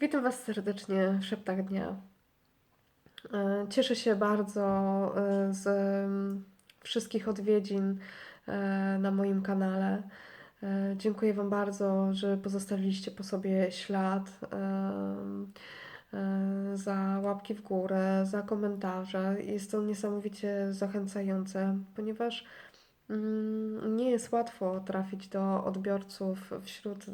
Witam Was serdecznie w Szeptach Dnia. E, Cieszę się bardzo e, z mm, wszystkich odwiedzin e, na moim kanale. Dziękuję Wam bardzo, że pozostawiliście po sobie ślad, za łapki w górę, za komentarze. Jest to niesamowicie zachęcające, ponieważ mm, nie jest łatwo trafić do odbiorców wśród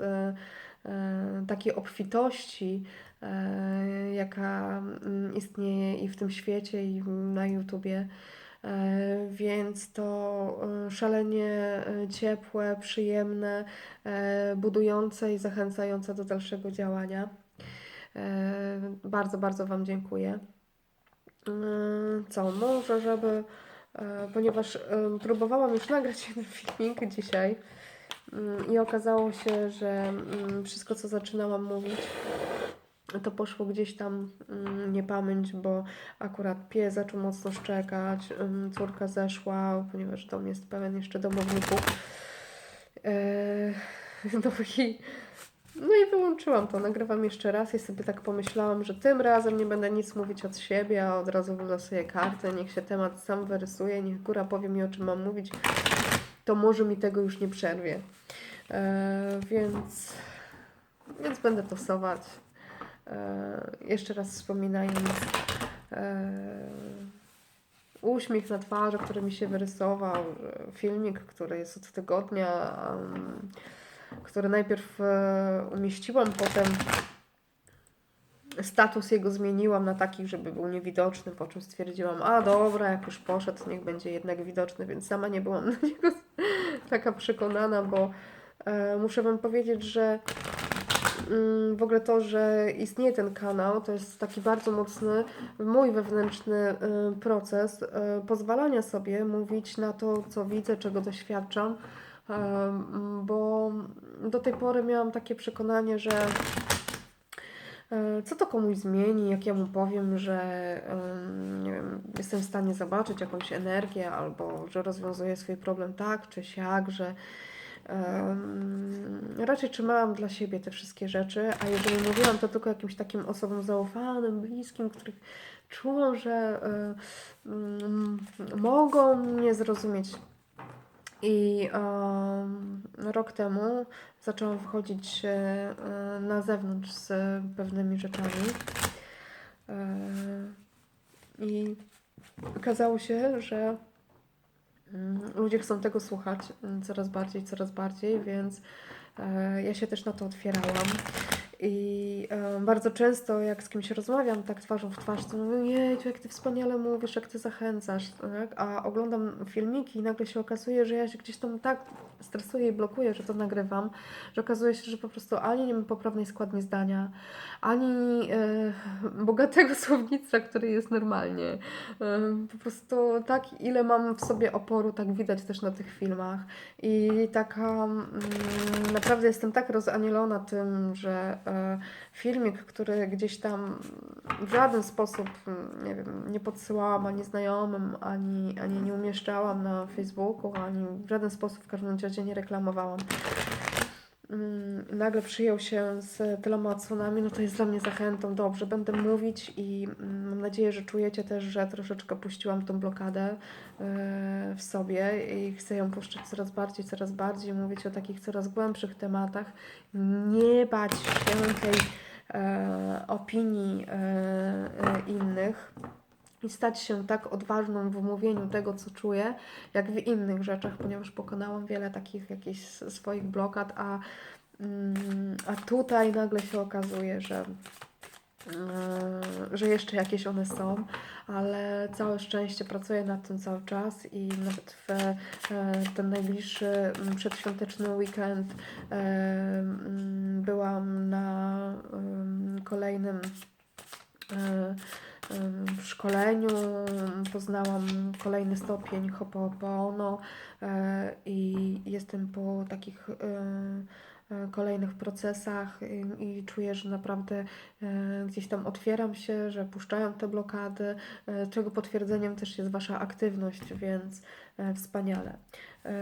takiej obfitości, e, jaka mm, istnieje i w tym świecie, i na YouTubie. E, Więc to e, szalenie e, ciepłe, przyjemne, e, budujące i zachęcające do dalszego działania. E, Bardzo, bardzo Wam dziękuję. E, Co, może, żeby, e, ponieważ e, próbowałam już nagrać jeden filmik dzisiaj i okazało się, że mm, wszystko, co zaczynałam mówić, to poszło gdzieś tam mm, niepamięć, bo akurat pies zaczął mocno szczekać, córka zeszła, ponieważ dom jest pełen jeszcze domowników. Eee, no i, no i wyłączyłam to, nagrywam jeszcze raz i sobie tak pomyślałam, że tym razem nie będę nic mówić od siebie, a od razu wylosuję kartę, niech się temat sam wyrysuje, niech góra powie mi o czym mam mówić, to może mi tego już nie przerwie. Eee, więc, więc będę tosować. E, jeszcze raz wspominając e, uśmiech na twarzy, który mi się wyrysował, e, filmik, który jest od tygodnia, em, który najpierw e, umieściłam, potem status jego zmieniłam na taki, żeby był niewidoczny, po czym stwierdziłam, a dobra, jak już poszedł, niech będzie jednak widoczny, więc sama nie byłam na niego taka przekonana, bo e, muszę Wam powiedzieć, że Mm, w ogóle to, że istnieje ten kanał, to jest taki bardzo mocny mój wewnętrzny y, proces y, pozwalania sobie mówić na to, co widzę, czego doświadczam, mm, bo do tej pory miałam takie przekonanie, że co to komuś zmieni, jak ja mu powiem, że wiem, jestem w stanie zobaczyć jakąś energię, albo że rozwiązuję swój problem tak czy siak, że raczej trzymałam dla siebie te wszystkie rzeczy, a jeżeli mówiłam to tylko jakimś takim osobom zaufanym, bliskim, których czułam, że e, mogą mnie zrozumieć. I rok temu zaczęłam wychodzić e, na zewnątrz z pewnymi rzeczami. E, I okazało się, że Mm, Ludzie chcą tego słuchać coraz bardziej, coraz bardziej, więc e, ja się też na to otwierałam. I e, bardzo często, jak z kimś rozmawiam, tak twarzą w twarz, to mówię, jej, jak ty wspaniale mówisz, jak ty zachęcasz, tak? A oglądam filmiki i nagle się okazuje, że ja się gdzieś tam tak stresuję i blokuję, że to nagrywam, że okazuje się, że po prostu ani nie mam poprawnej składni zdania, ani e, bogatego słownictwa, który jest normalnie. E, po prostu tak, ile mam w sobie oporu, tak widać też na tych filmach. I taka mm, naprawdę jestem tak rozanielona tym, że e, filmik, który gdzieś tam w żaden sposób, mm, nie wiem, nie podsyłałam ani znajomym, ani, ani nie umieszczałam na Facebooku, ani w żaden sposób w każdym razie nie reklamowałam. Mm, Nagle przyjął się z tyloma odsłonami, no to jest dla mnie zachętą. Dobrze, będę mówić i mm, mam nadzieję, że czujecie też, że troszeczkę puściłam tą blokadę e, w sobie i chcę ją puszczać coraz bardziej, coraz bardziej, mówić o takich coraz głębszych tematach. Nie bać się tej e, opinii e, innych i stać się tak odważną w mówieniu tego, co czuję, jak w innych rzeczach, ponieważ pokonałam wiele takich jakichś swoich blokad, a, mm, a tutaj nagle się okazuje, że Yy, że jeszcze jakieś one są, ale całe szczęście pracuję nad tym cały czas i nawet w e, ten najbliższy mm, przedświąteczny weekend e, mm, byłam na kolejnym em, szkoleniu, poznałam kolejny stopień Hopopono e, i jestem po takich e, kolejnych procesach i, czuję, że naprawdę e, gdzieś tam otwieram się, że puszczają te blokady, e, czego potwierdzeniem też jest Wasza aktywność, więc e, wspaniale. E,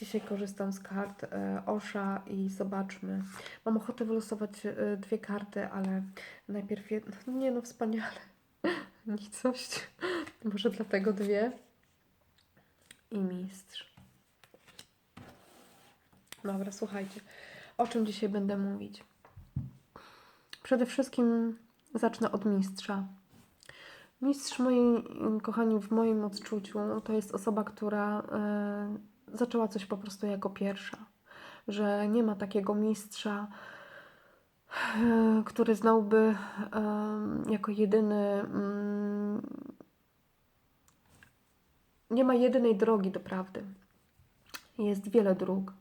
Dzisiaj korzystam z kart e, Osza i zobaczmy. Mam ochotę wylosować e, dwie karty, ale najpierw jedno. Nie no, wspaniale. Nicość. Może dlatego dwie. I mistrz. Dobra, słuchajcie. O czym dzisiaj będę mówić? Przede wszystkim zacznę od mistrza. Mistrz, moi kochani, w moim odczuciu to jest osoba, która e, zaczęła coś po prostu jako pierwsza. Że nie ma takiego mistrza, e, który znałby e, jako jedyny. Mm, nie ma jedynej drogi do prawdy. Jest wiele dróg y,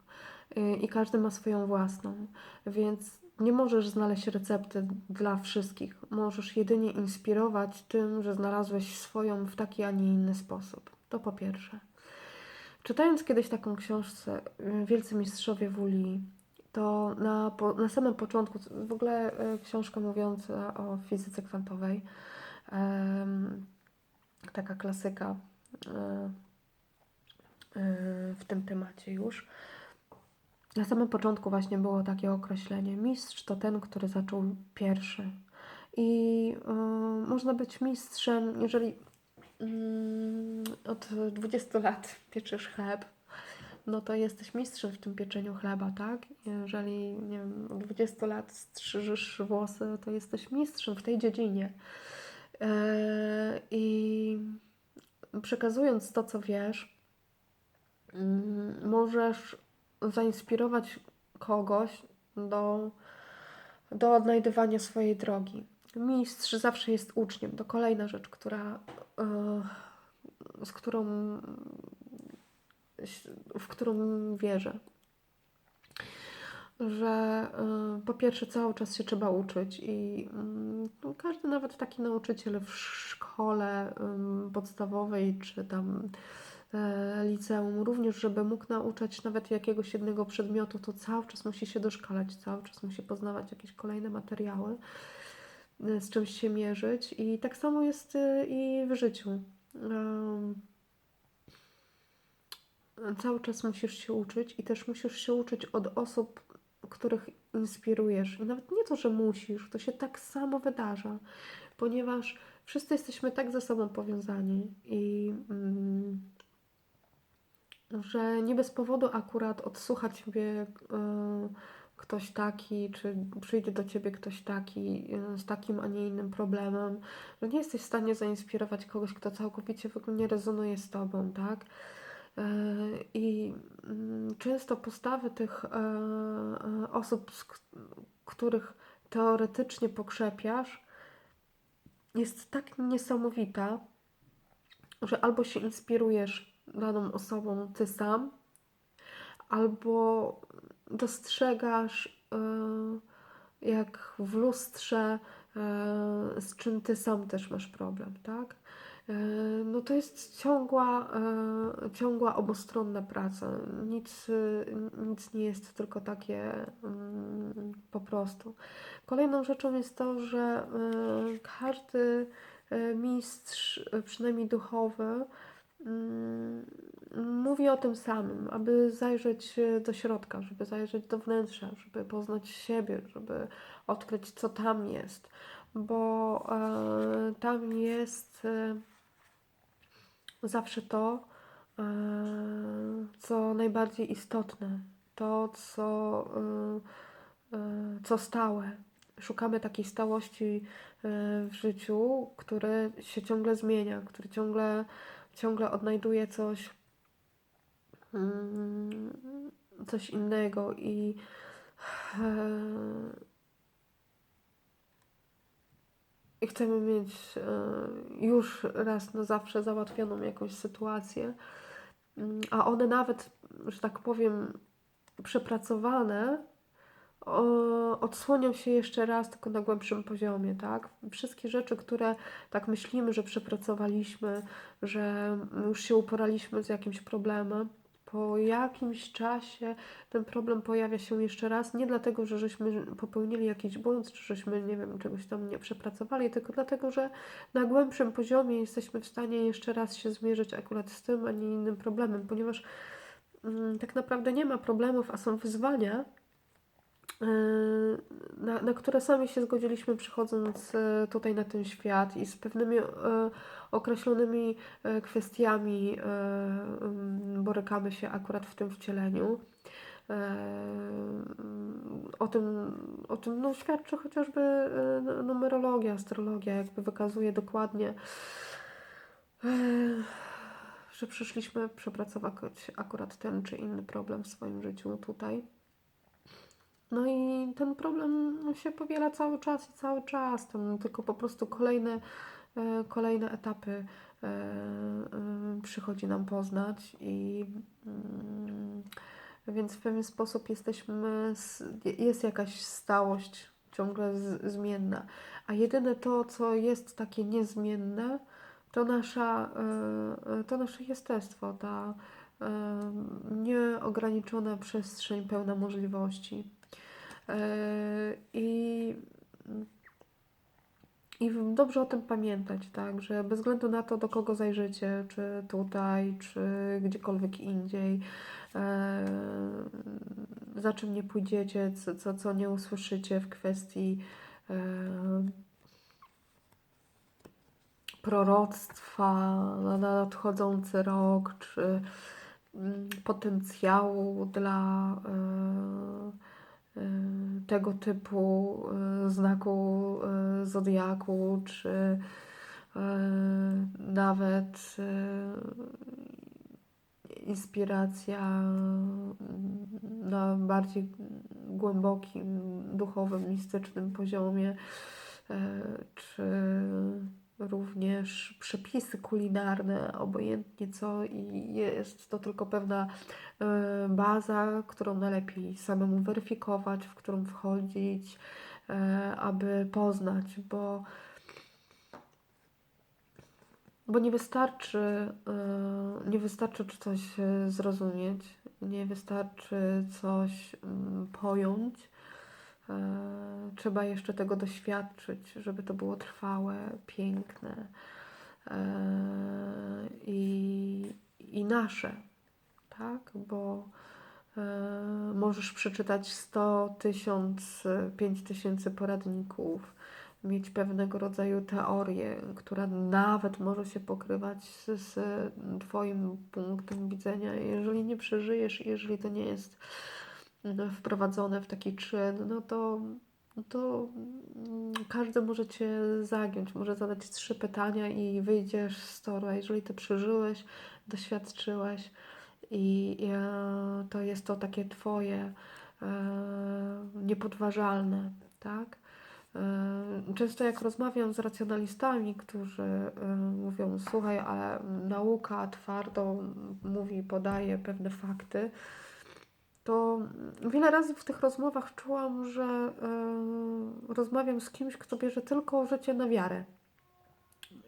i każdy ma swoją własną, więc nie możesz znaleźć recepty dla wszystkich. Możesz jedynie inspirować tym, że znalazłeś swoją w taki, a nie inny sposób. To po pierwsze. Czytając kiedyś taką książkę y, Wielcy Mistrzowie Wuli, to na, na samym początku, w ogóle y, książka mówiąca o fizyce kwantowej, taka klasyka y, y, w tym temacie już. Na samym początku właśnie było takie określenie: mistrz to ten, który zaczął pierwszy. I y, można być mistrzem, jeżeli mm, od 20 lat pieczysz chleb, no to jesteś mistrzem w tym pieczeniu chleba, tak? Jeżeli, nie wiem, od 20 lat strzyżysz włosy, to jesteś mistrzem w tej dziedzinie. Yy, I przekazując to, co wiesz, mm, możesz zainspirować kogoś do, do odnajdywania swojej drogi. Mistrz zawsze jest uczniem. To kolejna rzecz, która, yy, z którą, w którą wierzę. Że yy, po pierwsze cały czas się trzeba uczyć i yy, każdy nawet taki nauczyciel w szkole podstawowej czy tam e, liceum, również żeby mógł nauczać nawet jakiegoś jednego przedmiotu, to cały czas musi się doszkalać, cały czas musi poznawać jakieś kolejne materiały, e, z czymś się mierzyć i tak samo jest e, i w życiu. Cały czas musisz się uczyć i też musisz się uczyć od osób, których inspirujesz. I nawet nie to, że musisz, to się tak samo wydarza, ponieważ wszyscy jesteśmy tak ze sobą powiązani i mm, że nie bez powodu akurat odsłucha ciebie y, ktoś taki, czy przyjdzie do ciebie ktoś taki y, z takim, a nie innym problemem, że nie jesteś w stanie zainspirować kogoś, kto całkowicie w ogóle nie rezonuje z tobą, tak? Y, I mm, często postawy tych e, e, osób, z których teoretycznie pokrzepiasz, jest tak niesamowita, że albo się inspirujesz daną osobą ty sam, albo dostrzegasz, y, jak w lustrze, y, z czym ty sam też masz problem, tak? Y, No to jest ciągła, ciągła obostronna praca. Nic, nic nie jest tylko takie mm, po prostu. Kolejną rzeczą jest to, że każdy mistrz, przynajmniej duchowy, mówi o tym samym, aby zajrzeć e, do środka, żeby zajrzeć do wnętrza, żeby poznać siebie, żeby odkryć, co tam jest, bo e, tam jest e, zawsze to, e, co najbardziej istotne, to, co, e, e, co stałe. Szukamy takiej stałości e, w życiu, które się ciągle zmienia, który ciągle, ciągle odnajduje coś, mm, coś innego i e, i chcemy mieć e, już raz na zawsze załatwioną jakąś sytuację, Mm, a one nawet, że tak powiem, przepracowane, odsłonią się jeszcze raz, tylko na głębszym poziomie, tak? Wszystkie rzeczy, które tak myślimy, że przepracowaliśmy, że już się uporaliśmy z jakimś problemem, Po jakimś czasie ten problem pojawia się jeszcze raz, nie dlatego, że żeśmy popełnili jakiś błąd, czy żeśmy, nie wiem, czegoś tam nie przepracowali, tylko dlatego, że na głębszym poziomie jesteśmy w stanie jeszcze raz się zmierzyć akurat z tym, a nie innym problemem, ponieważ mm, tak naprawdę nie ma problemów, a są wyzwania, na, na które sami się zgodziliśmy przychodząc e, tutaj na ten świat i z pewnymi e, określonymi e, kwestiami mm, borykamy się akurat w tym wcieleniu. E, O tym, o tym no, świadczy chociażby numerologia, astrologia, jakby wykazuje dokładnie, że przyszliśmy przepracować akurat ten czy inny problem w swoim życiu tutaj. No i ten problem się powiela cały czas i cały czas. Tylko po prostu kolejne, e, kolejne etapy e, e, przychodzi nam poznać i mm, więc w pewien sposób jesteśmy, jest jakaś stałość ciągle zmienna. A jedyne to, co jest takie niezmienne, to nasza, to nasze jestestwo, ta nieograniczona przestrzeń pełna możliwości. E, I, I dobrze o tym pamiętać, tak, że bez względu na to, do kogo zajrzycie, czy tutaj, czy gdziekolwiek indziej, e, za czym nie pójdziecie, co, co, co nie usłyszycie w kwestii e, proroctwa na nadchodzący rok, czy mm, potencjału dla e, tego typu e, znaku e, zodiaku, czy nawet inspiracja na bardziej głębokim, duchowym, mistycznym poziomie, czy również przepisy kulinarne, obojętnie co, i jest to tylko pewna e, baza, którą najlepiej samemu weryfikować, w którą wchodzić, e, aby poznać, bo bo nie wystarczy, e, nie wystarczy coś zrozumieć, nie wystarczy coś mm, pojąć. E, Trzeba jeszcze tego doświadczyć, żeby to było trwałe, piękne e, i, i nasze, tak? Bo e, możesz przeczytać 100, 1000, 5000 poradników, mieć pewnego rodzaju teorię, która nawet może się pokrywać z, z Twoim punktem widzenia. Jeżeli nie przeżyjesz, jeżeli to nie jest wprowadzone w taki czyn, no to, to mm, każdy może Cię zagiąć, może zadać trzy pytania i wyjdziesz z toru. A jeżeli Ty przeżyłeś, doświadczyłeś i, i e, to jest to takie Twoje e, niepodważalne, tak? E, Często jak rozmawiam z racjonalistami, którzy e, mówią, słuchaj, ale nauka twardo mówi, podaje pewne fakty, to wiele razy w tych rozmowach czułam, że e, rozmawiam z kimś, kto bierze tylko życie na wiarę.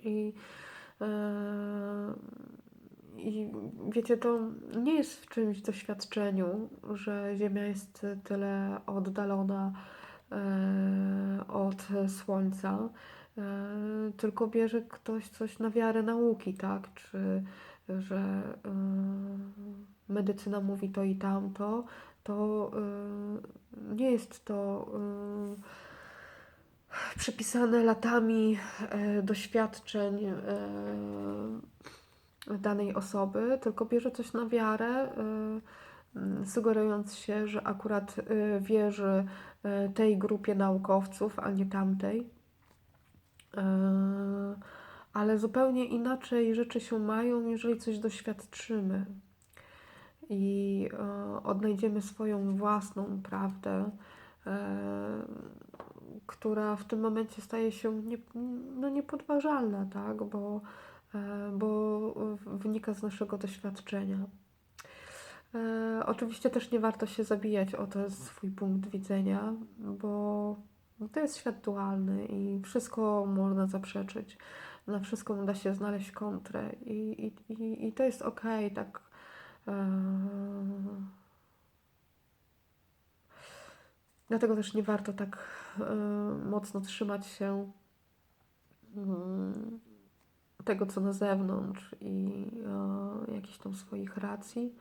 I, e, I wiecie, to nie jest w czymś doświadczeniu, że Ziemia jest tyle oddalona e, od Słońca, tylko bierze ktoś coś na wiarę nauki, tak? Czy że medycyna mówi to i tamto, to y, nie jest to y, przypisane latami e, doświadczeń e, danej osoby, tylko bierze coś na wiarę, y, sugerując się, że akurat y, wierzy e, tej grupie naukowców, a nie tamtej. E, Ale zupełnie inaczej rzeczy się mają, jeżeli coś doświadczymy i e, odnajdziemy swoją własną prawdę, e, która w tym momencie staje się nie, no niepodważalna, tak? bo, e, bo wynika z naszego doświadczenia. E, oczywiście też nie warto się zabijać o ten swój punkt widzenia, bo to jest świat dualny i wszystko można zaprzeczyć. Na wszystko da się znaleźć kontrę i, i, i, i to jest okej, tak Dlatego też nie warto tak e, mocno trzymać się mm, tego, co na zewnątrz i e, jakichś tam swoich racji,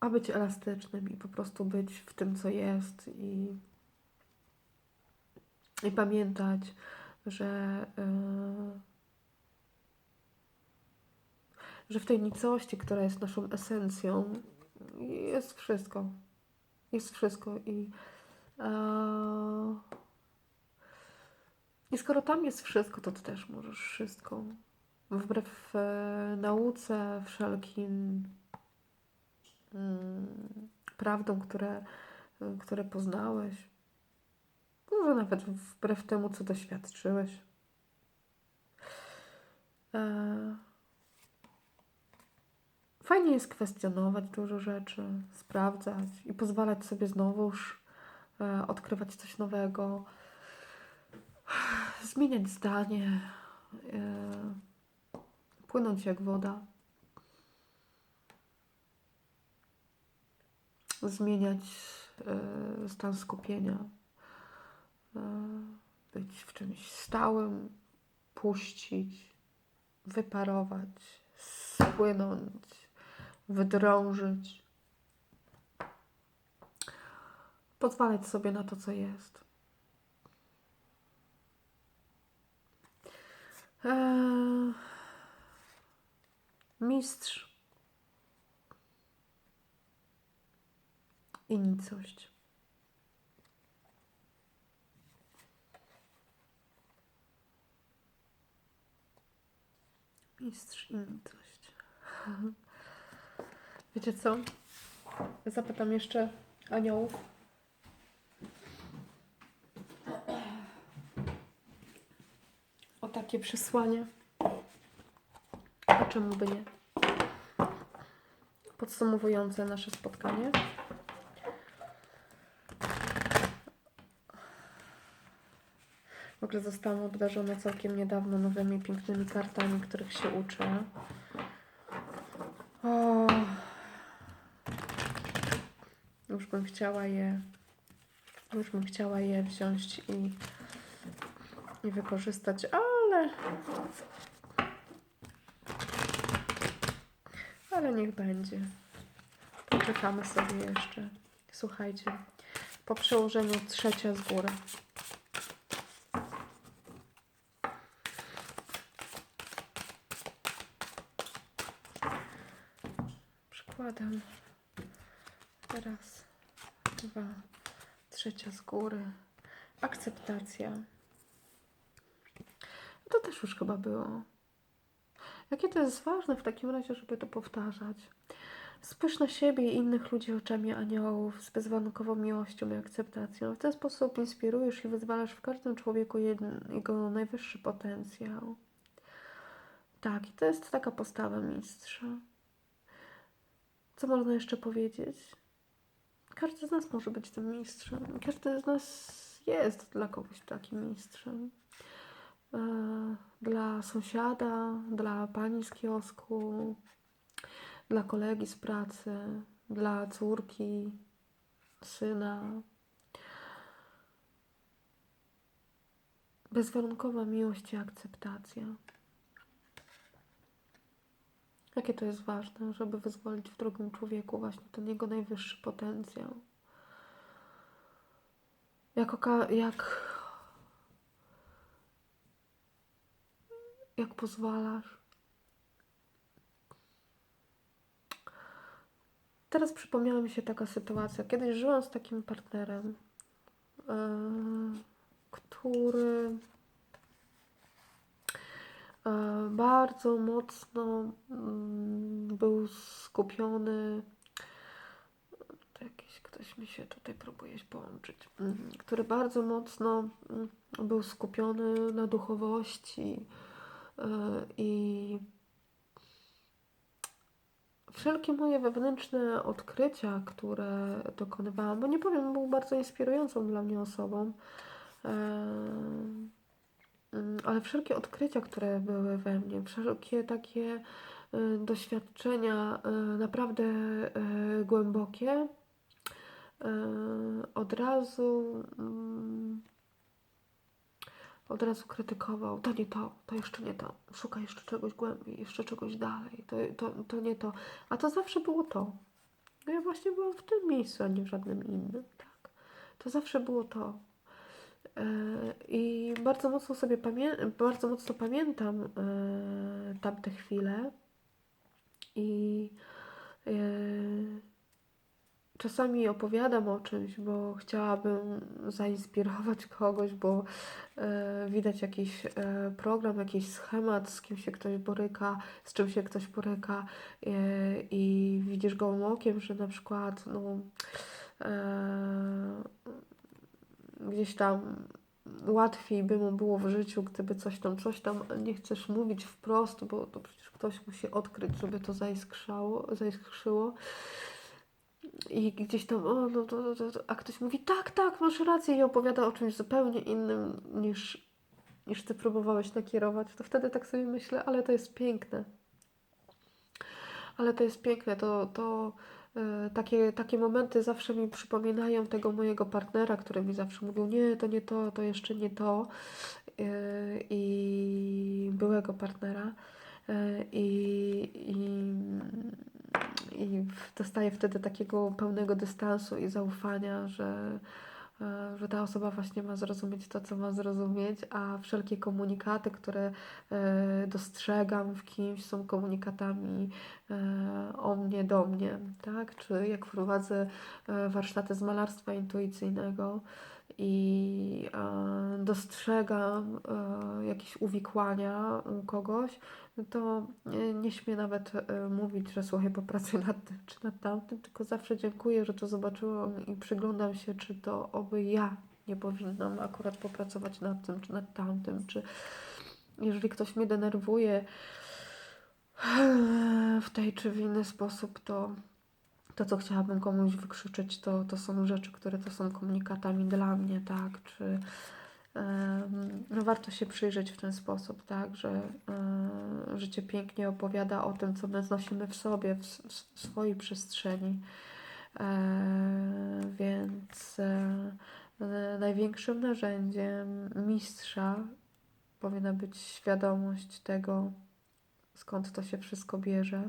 a być elastycznym i po prostu być w tym, co jest i, i pamiętać, że, e, że w tej nicości, która jest naszą esencją, jest wszystko. Jest wszystko i e, i skoro tam jest wszystko, to ty też możesz wszystko. Wbrew e, nauce, wszelkim mm, prawdom, które, które poznałeś, może nawet wbrew temu, co doświadczyłeś. E, fajnie jest kwestionować dużo rzeczy, sprawdzać i pozwalać sobie znowuż e, odkrywać coś nowego zmieniać zdanie, e, płynąć jak woda, zmieniać e, stan skupienia, być w czymś stałym, puścić, wyparować, spłynąć, wydrążyć. Pozwalać sobie na to, co jest. Eee, mistrz i nicość. Mistrz i nicość. Wiecie co? Zapytam jeszcze aniołów. o takie przesłanie. A czemu by nie? Podsumowujące nasze spotkanie. W ogóle zostałam obdarzona całkiem niedawno nowymi pięknymi kartami, których się uczę. O, już bym chciała je, już bym chciała je wziąć i i wykorzystać, ale ale niech będzie. Poczekamy sobie jeszcze. Słuchajcie, po przełożeniu trzecia z góry. Przykładam. Raz, trzecia z góry. Akceptacja. To też już chyba było. Jakie to jest ważne w takim razie, żeby to powtarzać. Spójrz na siebie i innych ludzi oczami aniołów z bezwarunkową miłością i akceptacją. W ten sposób inspirujesz i wyzwalasz w każdym człowieku jego najwyższy potencjał. Tak, i to jest taka postawa mistrza. Co można jeszcze powiedzieć? Każdy z nas może być tym mistrzem. Każdy z nas jest dla kogoś takim mistrzem. E, dla sąsiada, dla pani z kiosku, dla kolegi z pracy, dla córki, syna. Bezwarunkowa miłość i akceptacja. Jakie to jest ważne, żeby wyzwolić w drugim człowieku właśnie ten jego najwyższy potencjał. Jak, oka- jak jak pozwalasz. Teraz przypomniała mi się taka sytuacja. Kiedyś żyłam z takim partnerem, yy, który bardzo mocno yy, był skupiony. Jakiś ktoś mi się tutaj próbuje połączyć. Który bardzo mocno był skupiony na duchowości i wszelkie moje wewnętrzne odkrycia, które dokonywałam, bo nie powiem, był bardzo inspirującą dla mnie osobą, ale wszelkie odkrycia, które były we mnie, wszelkie takie y, doświadczenia y, naprawdę y, głębokie, od razu mm, od razu krytykował, to nie to, to jeszcze nie to, szukaj jeszcze czegoś głębiej, jeszcze czegoś dalej, to, to, to nie to. A to zawsze było to. No ja właśnie byłam w tym miejscu, a nie w żadnym innym, tak. To zawsze było to. E, I bardzo mocno sobie pamię- bardzo mocno pamiętam e, tamte chwile i e, czasami opowiadam o czymś, bo chciałabym zainspirować kogoś, bo widać jakiś program, jakiś schemat, z kim się ktoś boryka, z czym się ktoś boryka i widzisz gołym okiem, że na przykład no, gdzieś tam łatwiej by mu było w życiu, gdyby coś tam, coś tam, nie chcesz mówić wprost, bo to przecież ktoś musi odkryć, żeby to zaiskrzało, zaiskrzyło. I gdzieś tam, o, no to, to, to, a ktoś mówi, tak, tak, masz rację i opowiada o czymś zupełnie innym niż, niż ty próbowałeś nakierować, to wtedy tak sobie myślę, ale to jest piękne. Ale to jest piękne, to, to takie, takie momenty zawsze mi przypominają tego mojego partnera, który mi zawsze mówił, nie, to nie to, to jeszcze nie to. E, I byłego partnera. E, I, i, i dostaję wtedy takiego pełnego dystansu i zaufania, że, e, że ta osoba właśnie ma zrozumieć to, co ma zrozumieć, a wszelkie komunikaty, które e, dostrzegam w kimś, są komunikatami e, o mnie, do mnie, tak? Czy jak prowadzę e, warsztaty z malarstwa intuicyjnego i e, dostrzegam e, jakieś uwikłania u kogoś, to nie, nie śmiem nawet e, mówić, że słuchaj, popracuj nad tym czy nad tamtym, tylko zawsze dziękuję, że to zobaczyłam i przyglądam się, czy to oby ja nie powinnam akurat popracować nad tym czy nad tamtym, czy jeżeli ktoś mnie denerwuje w tej czy w inny sposób, to to, co chciałabym komuś wykrzyczeć, to, to są rzeczy, które to są komunikatami dla mnie, tak, czy no warto się przyjrzeć w ten sposób, tak, że e, życie pięknie opowiada o tym, co my znosimy w sobie, w, w swojej przestrzeni. E, więc e, największym narzędziem mistrza powinna być świadomość tego, skąd to się wszystko bierze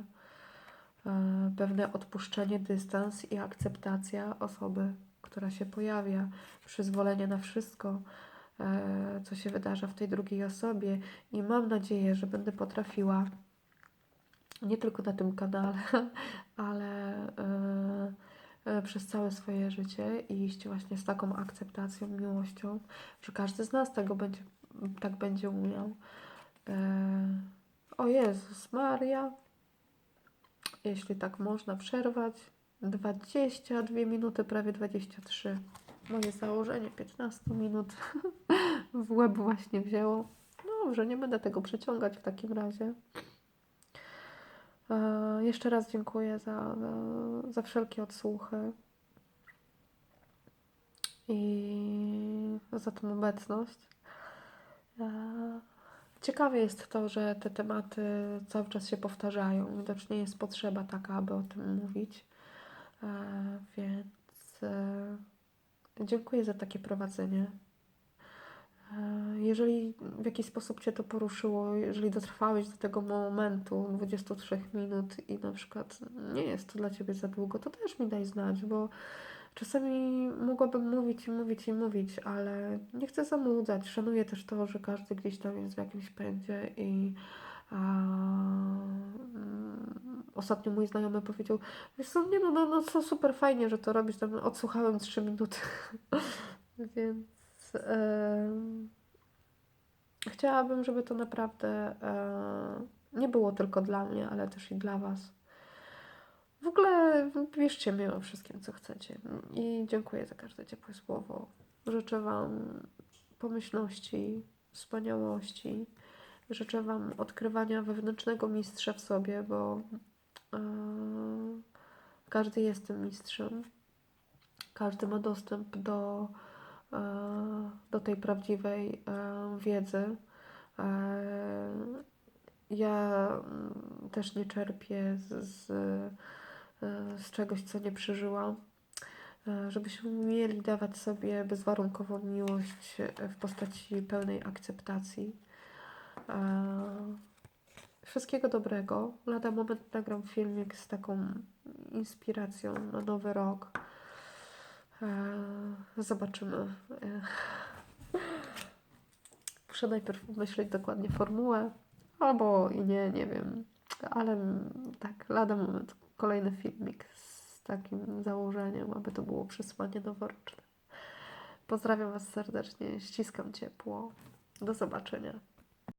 pewne odpuszczenie, dystans i akceptacja osoby, która się pojawia, przyzwolenie na wszystko, co się wydarza w tej drugiej osobie. I mam nadzieję, że będę potrafiła nie tylko na tym kanale, ale e, e, przez całe swoje życie iść właśnie z taką akceptacją, miłością, że każdy z nas tego będzie, tak będzie umiał. E, o Jezus Maria, jeśli tak można przerwać. 22 minuty, prawie 23. Moje założenie 15 minut w łeb właśnie wzięło. Dobrze, nie będę tego przeciągać w takim razie. E, jeszcze raz dziękuję za, za, za wszelkie odsłuchy i za tą obecność. E, Ciekawe jest to, że te tematy cały czas się powtarzają. Widocznie jest potrzeba taka, aby o tym mówić. E, więc e, dziękuję za takie prowadzenie. E, jeżeli w jakiś sposób Cię to poruszyło, jeżeli dotrwałeś do tego momentu 23 minut i na przykład nie jest to dla Ciebie za długo, to też mi daj znać, bo czasami mogłabym mówić i mówić i mówić, ale nie chcę zanudzać. Szanuję też to, że każdy gdzieś tam jest w jakimś pędzie i ostatnio mój znajomy powiedział, wiesz co, nie no, no, no co super fajnie, że to robisz, tam odsłuchałem 3 minuty, więc em, chciałabym, żeby to naprawdę e, nie było tylko dla mnie, ale też i dla Was. W ogóle wierzcie mi o wszystkim, co chcecie. I dziękuję za każde ciepłe słowo. Życzę Wam pomyślności, wspaniałości. Życzę Wam odkrywania wewnętrznego mistrza w sobie, bo e, każdy jest tym mistrzem. Każdy ma dostęp do, e, do tej prawdziwej e, wiedzy. Ja mm, też nie czerpię z, z, czegoś, co nie przeżyłam. Żebyśmy mieli dawać sobie bezwarunkową miłość w postaci pełnej akceptacji. Wszystkiego dobrego. Lada moment nagram filmik z taką inspiracją na nowy rok. Zobaczymy. Muszę najpierw myśleć dokładnie formułę, albo i nie, nie wiem. Ale tak, lada moment. Kolejny filmik z takim założeniem, aby to było przesłanie noworoczne. Pozdrawiam Was serdecznie, ściskam ciepło. Do zobaczenia.